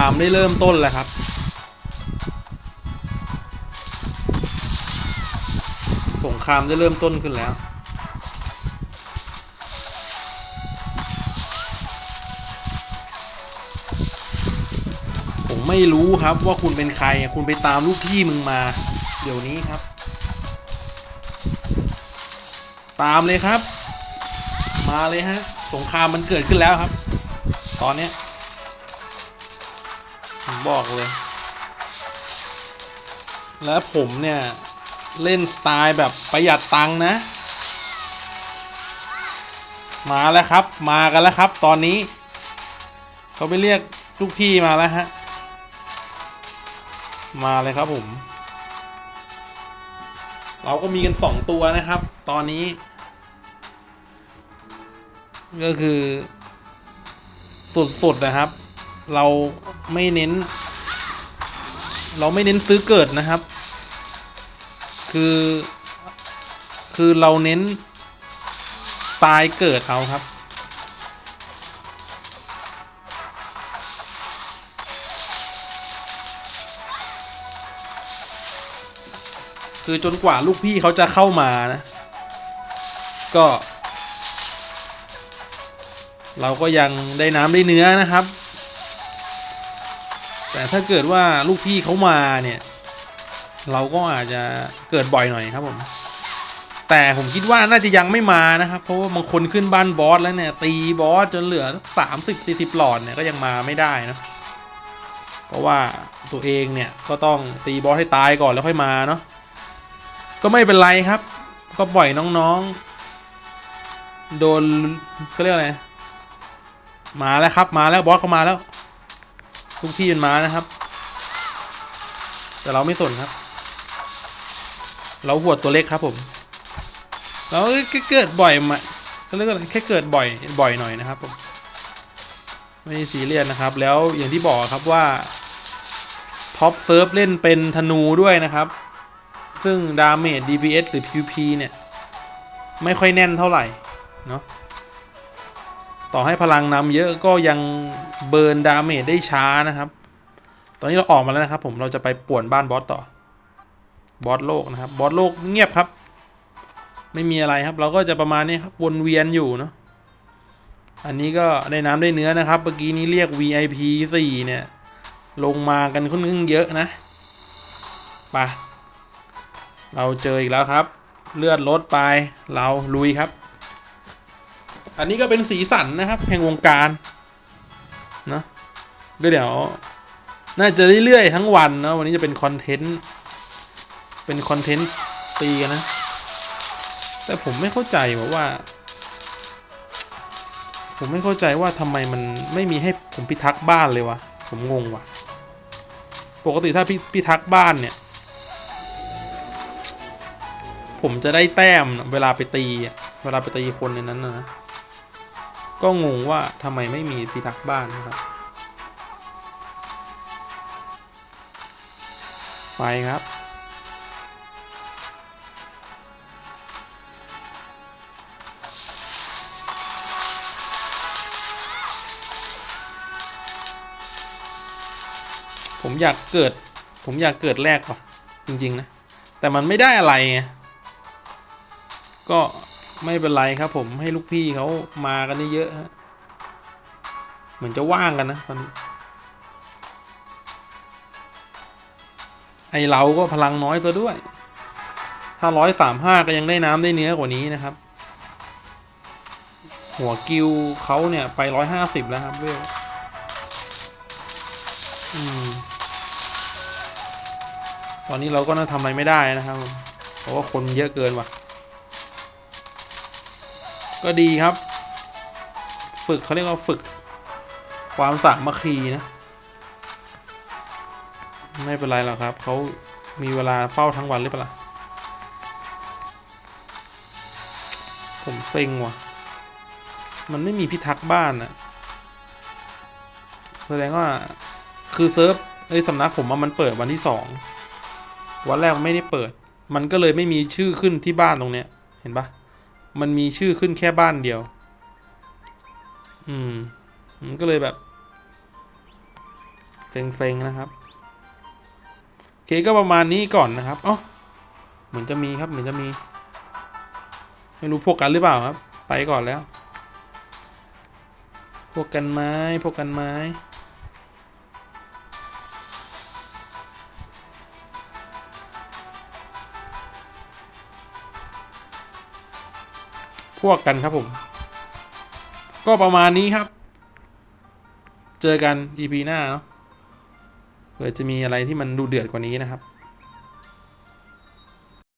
ามได้เริ่มต้นแล้วครับ สงครามได้เริ่มต้นขึ้นแล้วผมไม่รู้ครับว่าคุณเป็นใครคุณไปตามลูกพี่มึงมา เดี๋ยวนี้ครับ ตามเลยครับ มาเลยฮะ สงครามมันเกิดขึ้นแล้วครับ ตอนนี้ บอกเลย แล้วผมเนี่ย เล่นสไตล์แบบประหยัดตังนะ มาแล้วครับ มากันแล้วครับ ตอนนี้ เขาไปเรียกลูกพี่มาแล้วฮะ มาเลยครับผม เราก็มีกันสองตัวนะครับ ตอนนี้ ก็คือสุดๆนะครับ เราไม่เน้น เราไม่เน้นซื้อเกิดนะครับ คือ คือเราเน้นตายเกิดเอาครับ คือจนกว่าลูกพี่เขาจะเข้ามานะ ก็ เราก็ยังได้น้ำได้เนื้อนะครับ แต่ถ้าเกิดว่าลูกพี่เขามาเนี่ย เราก็อาจจะเกิดบ่อยหน่อยครับผม แต่ผมคิดว่าน่าจะยังไม่มานะครับ เพราะว่าบางคนขึ้นบ้านบอสแล้วเนี่ย ตีบอสจนเหลือสามสิบสี่สิบหลอดเนี่ยก็ยังมาไม่ได้นะเพราะว่าตัวเองเนี่ยก็ต้องตีบอสให้ตายก่อนแล้วค่อยมาเนาะก็ไม่เป็นไรครับ ก็ปล่อยน้องๆ โดนเขาเรียกอะไรมาแล้วครับมาแล้วบอสเขามาแล้ว ทุกที่มันม้านะครับ แต่เราไม่สนครับ เราหัวดตัวเล็กครับผมเราเกิดบ่อยมาเขาเรียกอะไรแค่เกิดบ่อยบ่อยหน่อยนะครับผมไม่ซีเรียสนะครับ แล้วอย่างที่บอกครับว่าท็อปเซิร์ฟเล่นเป็นธนูด้วยนะครับ ซึ่งดาเมจ DPS หรือ PVP เนี่ย ไม่ค่อยแน่นเท่าไหร่ เนาะ ต่อให้พลังนำเยอะก็ยังเบิร์นดาเมจได้ช้านะครับ ตอนนี้เราออกมาแล้วนะครับ ผมเราจะไปป่วนบ้านบอสต่อบอสโลกนะครับบอสโลกเงียบครับ ไม่มีอะไรครับ เราก็จะประมาณนี้ครับวนเวียนอยู่เนาะอันนี้ก็ได้น้ำได้เนื้อนะครับเมื่อกี้นี้เรียก VIP 4เนี่ย ลงมากันค่อนข้างเยอะนะไปเราเจออีกแล้วครับ เลือดลดไปเราลุยครับ อันนี้ก็เป็นสีสันนะครับแห่งวงการนะก็เดี๋ยว น่าจะเรื่อยๆทั้งวันนะวันนี้จะเป็นคอนเทนต์เป็นคอนเทนต์ตีกันนะ แต่ผมไม่เข้าใจว่าวาผมไม่เข้าใจว่าทำไมมันไม่มีให้ผมพิทักษ์บ้านเลยวะผมงงว่ะ ปกติถ้าพิพิทักษ์บ้านเนี่ย ผมจะได้แต้มเวลาไปตีเวลาไปตีคนในนั้นนะ ก็งงว่าทำไมไม่มีพิทักบ้านนะครับ ไปครับ ผมอยากเกิด ผมอยากเกิดแรกว่ะ จริง ๆ นะ แต่มันไม่ได้อะไรไงก็ ไม่เป็นไรครับผมให้ลูกพี่เขามากันเยอะฮะเหมือนจะว่างกันนะตอนนี้ ไอเราก็พลังน้อยซะด้วย ถ้าร้อยสามห้าก็ยังได้น้ำได้เนื้อกว่านี้นะครับ หัวกิวเขาเนี่ยไปร้อยห้าสิบแล้วครับเวลอืมตอนนี้เราก็น่าทำอะไรไม่ได้นะครับ เพราะว่าคนเยอะเกินว่ะ ก็ดีครับ ฝึกเขาเรียกว่าฝึก ความสามัคคีนะ ไม่เป็นไรหรอกครับ เขามีเวลาเฝ้าทั้งวันหรือเปล่า ผมเซ็งว่ะ มันไม่มีพิทักษ์บ้านอะแสดงว่าคือเซิร์ฟเอ้ยสำนักผมว่ามันเปิดวันที่สองวันแรกไม่ได้เปิด มันก็เลยไม่มีชื่อขึ้นที่บ้านตรงเนี้ย เห็นปะ มันมีชื่อขึ้นแค่บ้านเดียว อืม มันก็เลยแบบเซ็งๆนะครับเคก็ประมาณนี้ก่อนนะครับอ๋อเหมือนจะมีครับ เหมือนจะมี ไม่รู้พวกกันหรือเปล่าครับ ไปก่อนแล้ว พวกกันไม้ พวกกันไม้ พวกกันครับผม ก็ประมาณนี้ครับ เจอกัน EP หน้าเนาะเผื่อจะมีอะไรที่มันดูเดือดกว่านี้นะครับ